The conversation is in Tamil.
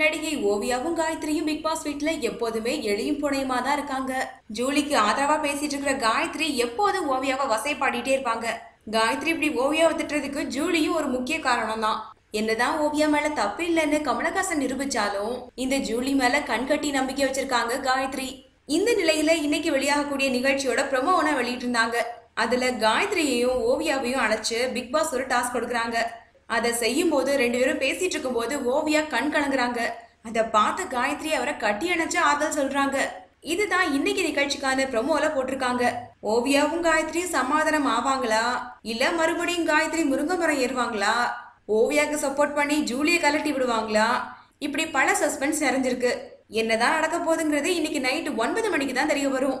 நடிகை ஓவியாவும் காயத்ரியும் பிக் பாஸ் வீட்ல எப்போதுமே எளியும் புனையுமா தான் இருக்காங்க. ஜூலிக்கு ஆதரவா பேசிட்டு இருக்கிற காயத்ரி எப்போதும் ஓவியாவை வசைப்பாடிட்டே இருப்பாங்க. காயத்ரி இப்படி ஓவியாவை திட்டுறதுக்கு ஜூலியும் ஒரு முக்கிய காரணம் தான் என்னதான் ஓவியா மேல தப்பு இல்லைன்னு கமலஹாசன் நிரூபிச்சாலும் இந்த ஜூலி மேல கண்கட்டி நம்பிக்கை வச்சிருக்காங்க காயத்ரி. இந்த நிலையில இன்னைக்கு வெளியாகக்கூடிய நிகழ்ச்சியோட ப்ரொமோனை வெளியிட்டு இருந்தாங்க அதுல காயத்ரியையும் ஓவியாவையும் அழைச்சு பிக் பாஸ் ஒரு டாஸ்க் கொடுக்குறாங்க. அதை செய்யும் போது ரெண்டு பேரும் பேசிட்டு இருக்கும்போது ஓவியா கண் கலங்குறாங்க. அதை பார்த்து காயத்ரி அவரை கட்டி அணைச்சு ஆறுதல் சொல்றாங்க. இதுதான் இன்னைக்கு நிகழ்ச்சிக்கான ப்ரொமோல போட்டிருக்காங்க. ஓவியாவும் காயத்ரி சமாதானம் ஆவாங்களா? இல்ல மறுபடியும் காயத்ரி முருங்கை மரம் ஏறுவாங்களா? ஓவியாக்கு சப்போர்ட் பண்ணி ஜூலியை கலட்டி விடுவாங்களா? இப்படி பல சஸ்பென்ஸ் நிறைஞ்சிருக்கு. என்னதான் நடக்க போகுதுங்கிறது இன்னைக்கு நைட் ஒன்பது மணிக்கு தான் தெரிய வரும்.